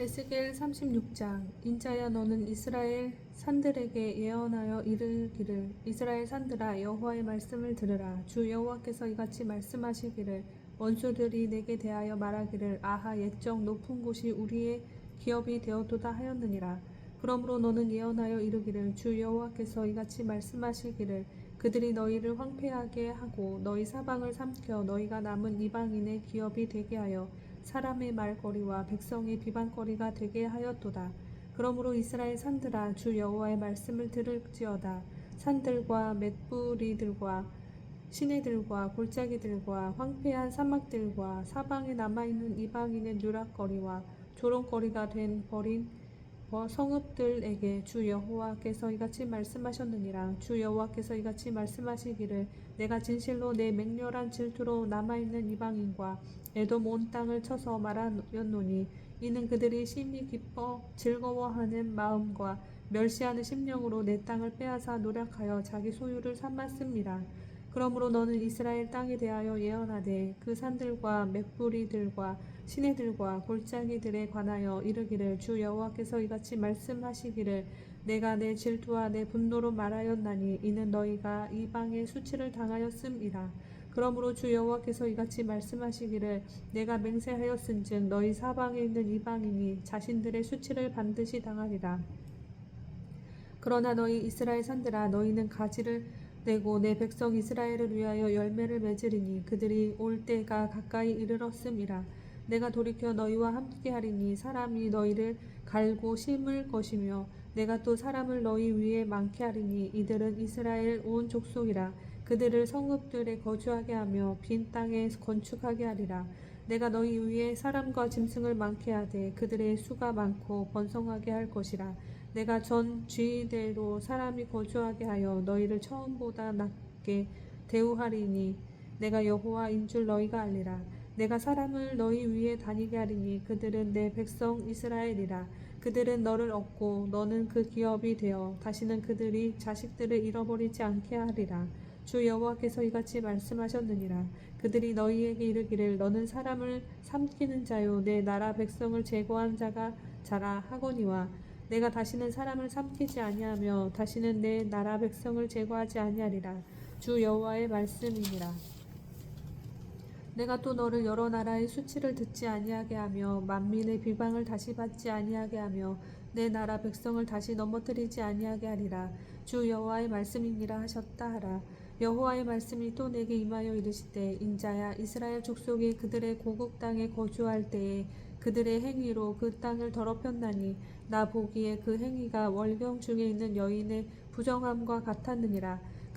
에스겔 36장 인자야 너는 이스라엘 산들에게 예언하여 이르기를 이스라엘 산들아 여호와의 말씀을 들으라. 주 여호와께서 이같이 말씀하시기를 원수들이 내게 대하여 말하기를 아하 옛적 높은 곳이 우리의 기업이 되었도다 하였느니라. 그러므로 너는 예언하여 이르기를 주 여호와께서 이같이 말씀하시기를 그들이 너희를 황폐하게 하고 너희 사방을 삼켜 너희가 남은 이방인의 기업이 되게 하여 사람의 말거리와 백성의 비방거리가 되게 하였도다. 그러므로 이스라엘 산들아 주 여호와의 말씀을 들을지어다. 산들과 맷뿌리들과 시내들과 골짜기들과 황폐한 사막들과 사방에 남아있는 이방인의 누락거리와 조롱거리가 된 버린 성읍들에게 주 여호와께서 이같이 말씀하셨느니라 주 여호와께서 이같이 말씀하시기를 내가 진실로 내 맹렬한 질투로 남아있는 이방인과 에돔 온 땅을 쳐서 말하였노니 이는 그들이 심히 기뻐 즐거워하는 마음과 멸시하는 심령으로 내 땅을 빼앗아 노력하여 자기 소유를 삼았습니다. 그러므로 너는 이스라엘 땅에 대하여 예언하되 그 산들과 맷뿌리들과 시내들과 골짜기들에 관하여 이르기를 주 여호와께서 이같이 말씀하시기를 내가 내 질투와 내 분노로 말하였나니 이는 너희가 이방의 수치를 당하였음이라. 그러므로 주 여호와께서 이같이 말씀하시기를 내가 맹세하였은즉 너희 사방에 있는 이방인이 자신들의 수치를 반드시 당하리라. 그러나 너희 이스라엘 산들아 너희는 가지를 내고 내 백성 이스라엘을 위하여 열매를 맺으리니 그들이 올 때가 가까이 이르렀음이라. 내가 돌이켜 너희와 함께 하리니 사람이 너희를 갈고 심을 것이며 내가 또 사람을 너희 위에 많게 하리니 이들은 이스라엘 온 족속이라. 그들을 성읍들에 거주하게 하며 빈 땅에 건축하게 하리라. 내가 너희 위에 사람과 짐승을 많게 하되 그들의 수가 많고 번성하게 할 것이라. 내가 전 쥐대로 사람이 거주하게 하여 너희를 처음보다 낮게 대우하리니 내가 여호와인 줄 너희가 알리라. 내가 사람을 너희 위에 다니게 하리니 그들은 내 백성 이스라엘이라 그들은 너를 얻고 너는 그 기업이 되어 다시는 그들이 자식들을 잃어버리지 않게 하리라. 주 여호와께서 이같이 말씀하셨느니라. 그들이 너희에게 이르기를 너는 사람을 삼키는 자요. 내 나라 백성을 제거한 자가 자라 하거니와 내가 다시는 사람을 삼키지 아니하며 다시는 내 나라 백성을 제거하지 아니하리라. 주 여호와의 말씀이니라 내가 또 너를 여러 나라의 수치를 듣지 아니하게 하며 만민의 비방을 다시 받지 아니하게 하며 내 나라 백성을 다시 넘어뜨리지 아니하게 하리라. 주 여호와의 말씀이니라 하셨다 하라. 여호와의 말씀이 또 내게 임하여 이르시되 인자야 이스라엘 족속이 그들의 고국 땅에 거주할 때에 그들의 행위로 그 땅을 더럽혔나니 나 보기에 그 행위가 월경 중에 있는 여인의 부정함과 같았느니라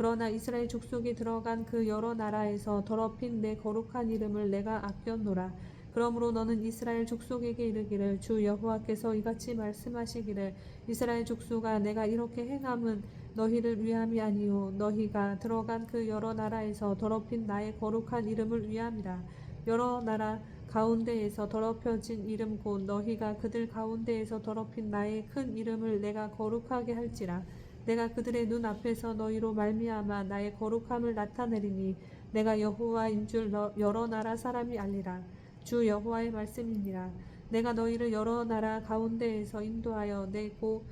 그러나 이스라엘 족속이 들어간 그 여러 나라에서 더럽힌 내 거룩한 이름을 내가 아꼈노라. 그러므로 너는 이스라엘 족속에게 이르기를 주 여호와께서 이같이 말씀하시기를 이스라엘 족속아 내가 이렇게 행함은 너희를 위함이 아니요 너희가 들어간 그 여러 나라에서 더럽힌 나의 거룩한 이름을 위함이라. 여러 나라 가운데에서 더럽혀진 이름 곧 너희가 그들 가운데에서 더럽힌 나의 큰 이름을 내가 거룩하게 할지라 내가 그들의 눈 앞에서 너희로 말미암아 나의 거룩함을 나타내리니 내가 여호와인 줄 여러 나라 사람이 알리라. 주 여호와의 말씀이니라. 내가 너희를 여러 나라 가운데에서 인도하여 내고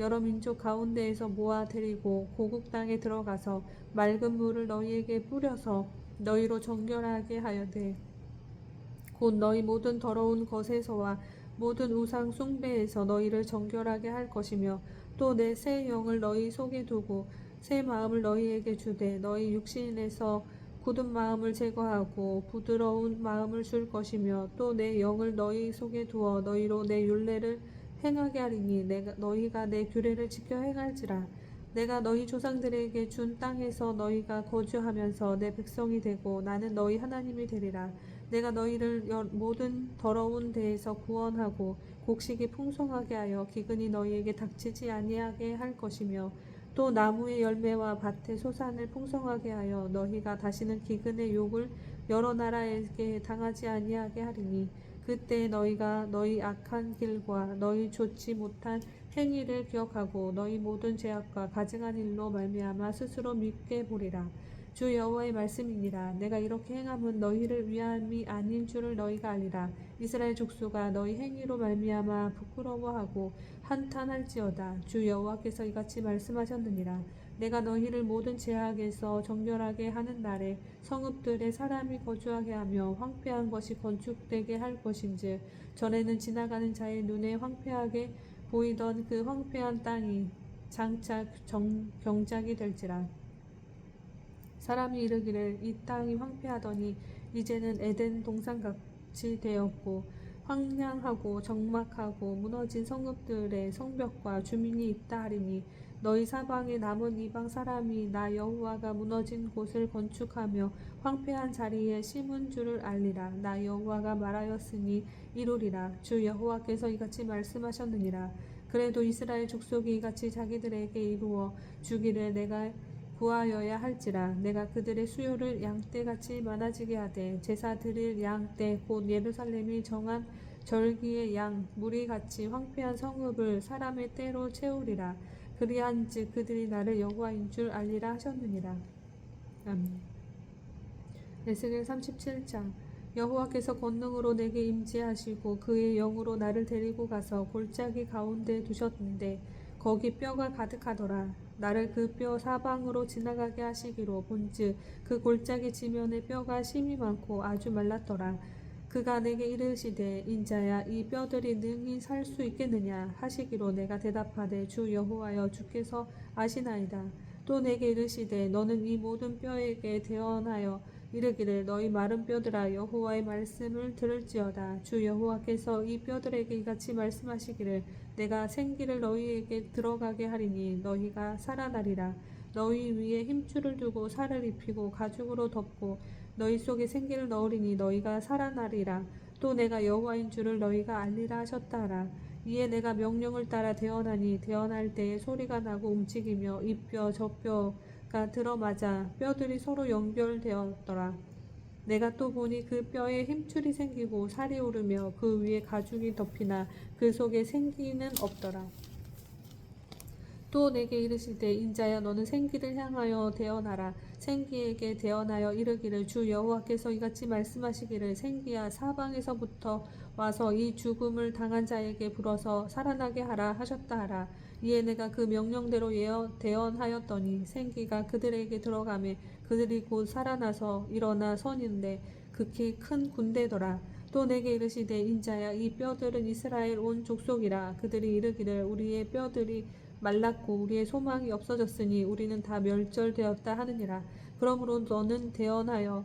여러 민족 가운데에서 모아 데리고 고국 땅에 들어가서 맑은 물을 너희에게 뿌려서 너희로 정결하게 하여되 곧 너희 모든 더러운 것에서와 모든 우상 숭배에서 너희를 정결하게 할 것이며 또 내 새 영을 너희 속에 두고 새 마음을 너희에게 주되 너희 육신에서 굳은 마음을 제거하고 부드러운 마음을 줄 것이며 또 내 영을 너희 속에 두어 너희로 내 율례를 행하게 하리니 내가 너희가 내 규례를 지켜 행할지라. 내가 너희 조상들에게 준 땅에서 너희가 거주하면서 내 백성이 되고 나는 너희 하나님이 되리라. 내가 너희를 모든 더러운 데에서 구원하고 곡식이 풍성하게 하여 기근이 너희에게 닥치지 아니하게 할 것이며 또 나무의 열매와 밭의 소산을 풍성하게 하여 너희가 다시는 기근의 욕을 여러 나라에게 당하지 아니하게 하리니 그때 너희가 너희 악한 길과 너희 좋지 못한 행위를 기억하고 너희 모든 죄악과 가증한 일로 말미암아 스스로 믿게 보리라 주 여호와의 말씀이니라. 내가 이렇게 행함은 너희를 위함이 아닌 줄을 너희가 알리라. 이스라엘 족속아 너희 행위로 말미암아 부끄러워하고 한탄할지어다. 주 여호와께서 이같이 말씀하셨느니라. 내가 너희를 모든 제약에서 정결하게 하는 날에 성읍들에 사람이 거주하게 하며 황폐한 것이 건축되게 할 것인즉 전에는 지나가는 자의 눈에 황폐하게 보이던 그 황폐한 땅이 장차 정, 경작이 될지라 사람이 이르기를 이 땅이 황폐하더니 이제는 에덴 동산같이 되었고 황량하고 적막하고 무너진 성읍들의 성벽과 주민이 있다 하리니 너희 사방에 남은 이방 사람이 나 여호와가 무너진 곳을 건축하며 황폐한 자리에 심은 줄을 알리라. 나 여호와가 말하였으니 이루리라. 주 여호와께서 이같이 말씀하셨느니라. 그래도 이스라엘 족속이 이같이 자기들에게 이루어 주기를 내가 구하여야 할지라. 내가 그들의 수요를 양떼같이 많아지게 하되 제사 드릴 양떼 곧 예루살렘이 정한 절기의 양 무리같이 황폐한 성읍을 사람의 떼로 채우리라. 그리한즉 그들이 나를 여호와인 줄 알리라 하셨느니라. 아멘. 에스겔 37장. 여호와께서 권능으로 내게 임재하시고 그의 영으로 나를 데리고 가서 골짜기 가운데 두셨는데 거기 뼈가 가득하더라 나를 그 뼈 사방으로 지나가게 하시기로 본즉 그 골짜기 지면에 뼈가 심이 많고 아주 말랐더라. 그가 내게 이르시되 인자야 이 뼈들이 능히 살 수 있겠느냐 하시기로 내가 대답하되 주 여호와여 주께서 아시나이다. 또 내게 이르시되 너는 이 모든 뼈에게 대언하여 이르기를 너희 마른 뼈들아 여호와의 말씀을 들을지어다. 주 여호와께서 이 뼈들에게 이같이 말씀하시기를 내가 생기를 너희에게 들어가게 하리니 너희가 살아나리라. 너희 위에 힘줄을 두고 살을 입히고 가죽으로 덮고 너희 속에 생기를 넣으리니 너희가 살아나리라. 또 내가 여호와인 줄을 너희가 알리라 하셨다라. 이에 내가 명령을 따라 대언하니 대언할 때에 소리가 나고 움직이며 이뼈저뼈 가 들어맞아 뼈들이 서로 연결되었더라. 내가 또 보니 그 뼈에 힘줄이 생기고 살이 오르며 그 위에 가죽이 덮이나 그 속에 생기는 없더라. 또 내게 이르시되 인자야 너는 생기를 향하여 대언하라. 생기에게 대언하여 이르기를 주 여호와께서 이같이 말씀하시기를 생기야 사방에서부터 와서 이 죽음을 당한 자에게 불어서 살아나게 하라 하셨다 하라 이에 내가 그 명령대로 예언 대언하였더니 생기가 그들에게 들어가매 그들이 곧 살아나서 일어나 선인데 극히 큰 군대더라 또 내게 이르시되 인자야 이 뼈들은 이스라엘 온 족속이라 그들이 이르기를 우리의 뼈들이 말랐고 우리의 소망이 없어졌으니 우리는 다 멸절되었다 하느니라. 그러므로 너는 대언하여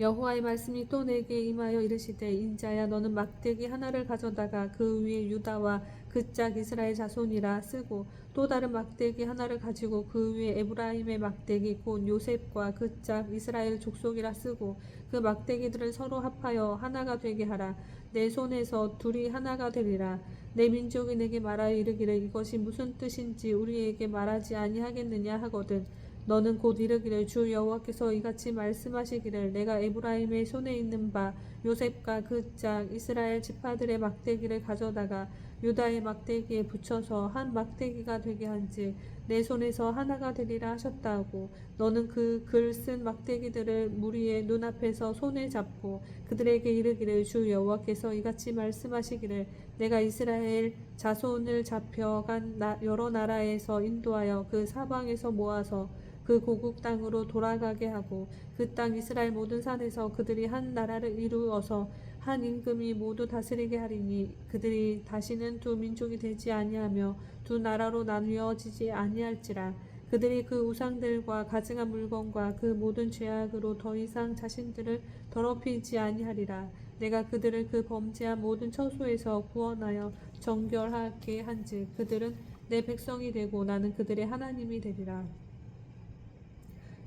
여호와의 말씀이 또 내게 임하여 이르시되 인자야 너는 막대기 하나를 가져다가 그 위에 유다와 그 짝 이스라엘 자손이라 쓰고 또 다른 막대기 하나를 가지고 그 위에 에브라임의 막대기 곧 요셉과 그 짝 이스라엘 족속이라 쓰고 그 막대기들을 서로 합하여 하나가 되게 하라. 내 손에서 둘이 하나가 되리라. 내 민족이 내게 말하여 이르기를 이것이 무슨 뜻인지 우리에게 말하지 아니하겠느냐 하거든 너는 곧 이르기를 주 여호와께서 이같이 말씀하시기를 내가 에브라임의 손에 있는 바 요셉과 그짝 이스라엘 지파들의 막대기를 가져다가 유다의 막대기에 붙여서 한 막대기가 되게 한즉 내 손에서 하나가 되리라 하셨다고. 너는 그 글 쓴 막대기들을 무리의 눈앞에서 손에 잡고 그들에게 이르기를 주 여호와께서 이같이 말씀하시기를 내가 이스라엘 자손을 잡혀간 나- 여러 나라에서 인도하여 그 사방에서 모아서 그 고국 땅으로 돌아가게 하고 그 땅 이스라엘 모든 산에서 그들이 한 나라를 이루어서 한 임금이 모두 다스리게 하리니 그들이 다시는 두 민족이 되지 아니하며 두 나라로 나뉘어지지 아니할지라. 그들이 그 우상들과 가증한 물건과 그 모든 죄악으로 더 이상 자신들을 더럽히지 아니하리라. 내가 그들을 그 범죄한 모든 처소에서 구원하여 정결하게 한즉 그들은 내 백성이 되고 나는 그들의 하나님이 되리라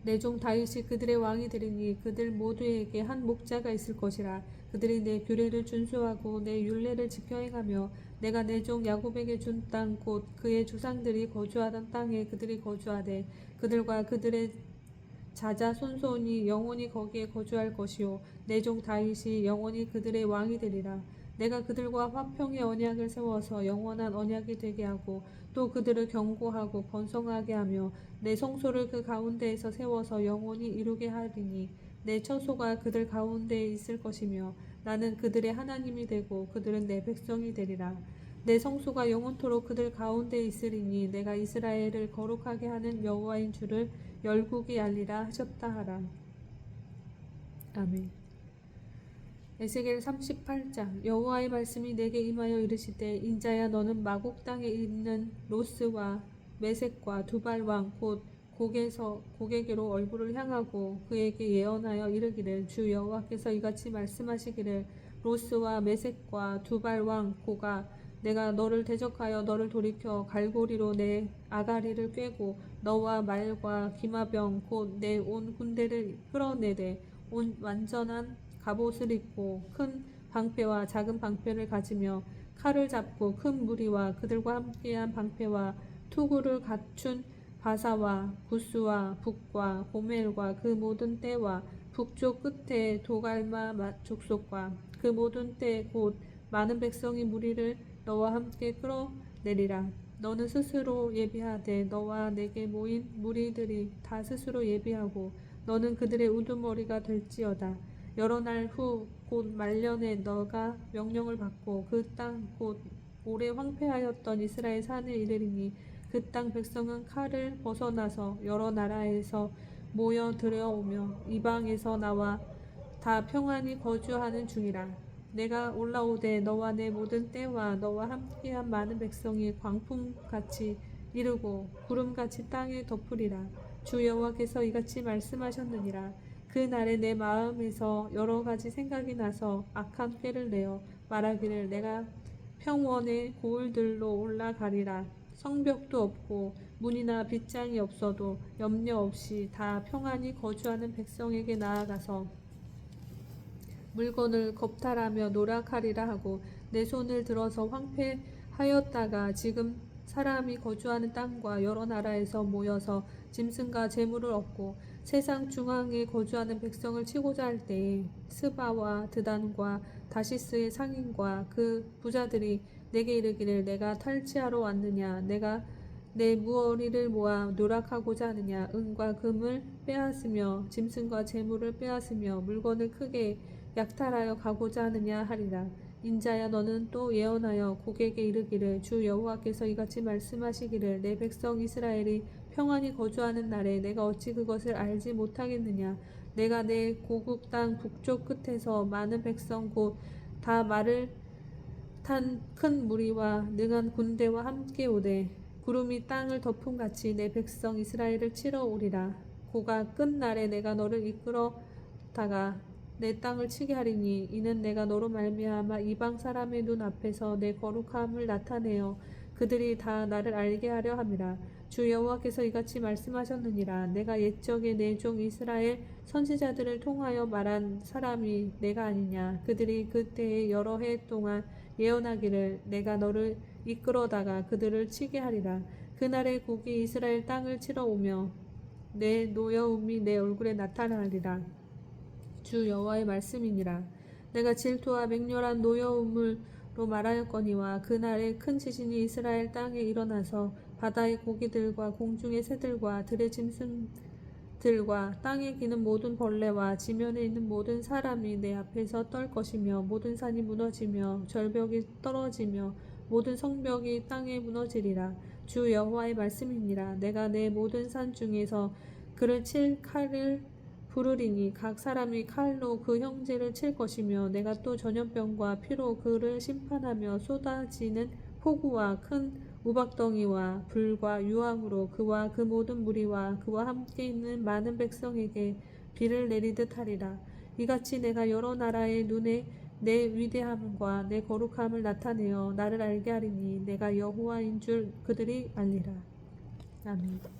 내 종 다윗이 그들의 왕이 되리니 그들 모두에게 한 목자가 있을 것이라. 그들이 내 규례를 준수하고 내 율례를 지켜 행하며 내가 내 종 야곱에게 준 땅 곧 그의 조상들이 거주하던 땅에 그들이 거주하되 그들과 그들의 자자 손손이 영원히 거기에 거주할 것이요. 내 종 다윗이 영원히 그들의 왕이 되리라 내가 그들과 화평의 언약을 세워서 영원한 언약이 되게 하고 또 그들을 경고하고 번성하게 하며 내 성소를 그 가운데에서 세워서 영원히 이루게 하리니 내 처소가 그들 가운데에 있을 것이며 나는 그들의 하나님이 되고 그들은 내 백성이 되리라. 내 성소가 영원토록 그들 가운데 있으리니 내가 이스라엘을 거룩하게 하는 여호와인 줄을 열국이 알리라 하셨다 하라. 아멘 에스겔 38장 여호와의 말씀이 내게 임하여 이르시되 인자야 너는 마곡 땅에 있는 로스와 메색과 두발 왕곧 고개서 고개계로 얼굴을 향하고 그에게 예언하여 이르기를 주 여호와께서 이같이 말씀하시기를 로스와 메색과 두발 왕 고가 내가 너를 대적하여 너를 돌이켜 갈고리로 내 아가리를 꿰고 너와 말과 기마병 곧 내 온 군대를 끌어내되 온 완전한 갑옷을 입고 큰 방패와 작은 방패를 가지며 칼을 잡고 큰 무리와 그들과 함께한 방패와 투구를 갖춘 바사와 구스와 북과 고멜과 그 모든 때와 북쪽 끝에 도갈마 족속과 그 모든 때 곧 많은 백성이 무리를 너와 함께 끌어내리라. 너는 스스로 예비하되 너와 내게 모인 무리들이 다 스스로 예비하고 너는 그들의 우두머리가 될지어다. 여러 날 후 곧 말년에 너가 명령을 받고 그 땅 곧 오래 황폐하였던 이스라엘 산에 이르리니 그 땅 백성은 칼을 벗어나서 여러 나라에서 모여 들어오며 이방에서 나와 다 평안히 거주하는 중이라. 내가 올라오되 너와 내 모든 때와 너와 함께한 많은 백성이 광풍같이 이르고 구름같이 땅에 덮으리라. 주 여호와께서 이같이 말씀하셨느니라. 그 날에 내 마음에서 여러 가지 생각이 나서 악한 꾀를 내어 말하기를 내가 평원의 고을들로 올라가리라. 성벽도 없고 문이나 빗장이 없어도 염려 없이 다 평안히 거주하는 백성에게 나아가서 물건을 겁탈하며 노력하리라 하고 내 손을 들어서 황폐하였다가 지금 사람이 거주하는 땅과 여러 나라에서 모여서 짐승과 재물을 얻고 세상 중앙에 거주하는 백성을 치고자 할 때에 스바와 드단과 다시스의 상인과 그 부자들이 내게 이르기를 내가 탈취하러 왔느냐 내가 내 무어리를 모아 노력하고자 하느냐 은과 금을 빼앗으며 짐승과 재물을 빼앗으며 물건을 크게 약탈하여 가고자 하느냐 하리라. 인자야 너는 또 예언하여 고객에게 이르기를 주 여호와께서 이같이 말씀하시기를 내 백성 이스라엘이 평안히 거주하는 날에 내가 어찌 그것을 알지 못하겠느냐? 내가 내 고국 땅 북쪽 끝에서 많은 백성 곧 다 말을 탄 큰 무리와 능한 군대와 함께 오되 구름이 땅을 덮음 같이 내 백성 이스라엘을 치러 오리라. 고가 끝날에 내가 너를 이끌어다가 내 땅을 치게 하리니 이는 내가 너로 말미암아 이방 사람의 눈 앞에서 내 거룩함을 나타내어 그들이 다 나를 알게 하려 함이라 주 여호와께서 이같이 말씀하셨느니라. 내가 옛적에 내 종 이스라엘 선지자들을 통하여 말한 사람이 내가 아니냐. 그들이 그때에 여러 해 동안 예언하기를 내가 너를 이끌어다가 그들을 치게 하리라. 그날의 곡이 이스라엘 땅을 치러 오며 내 노여움이 내 얼굴에 나타나리라. 주 여호와의 말씀이니라. 내가 질투와 맹렬한 노여움으로 말하였거니와 그날에 큰 지진이 이스라엘 땅에 일어나서 바다의 고기들과 공중의 새들과 들의 짐승들과 땅에 기는 모든 벌레와 지면에 있는 모든 사람이 내 앞에서 떨 것이며 모든 산이 무너지며 절벽이 떨어지며 모든 성벽이 땅에 무너지리라. 주 여호와의 말씀이니라. 내가 내 모든 산 중에서 그를 칠 칼을 부르리니 각 사람이 칼로 그 형제를 칠 것이며 내가 또 전염병과 피로 그를 심판하며 쏟아지는 폭우와 큰 우박덩이와 불과 유황으로 그와 그 모든 무리와 그와 함께 있는 많은 백성에게 비를 내리듯 하리라. 이같이 내가 여러 나라의 눈에 내 위대함과 내 거룩함을 나타내어 나를 알게 하리니 내가 여호와인 줄 그들이 알리라. 아멘.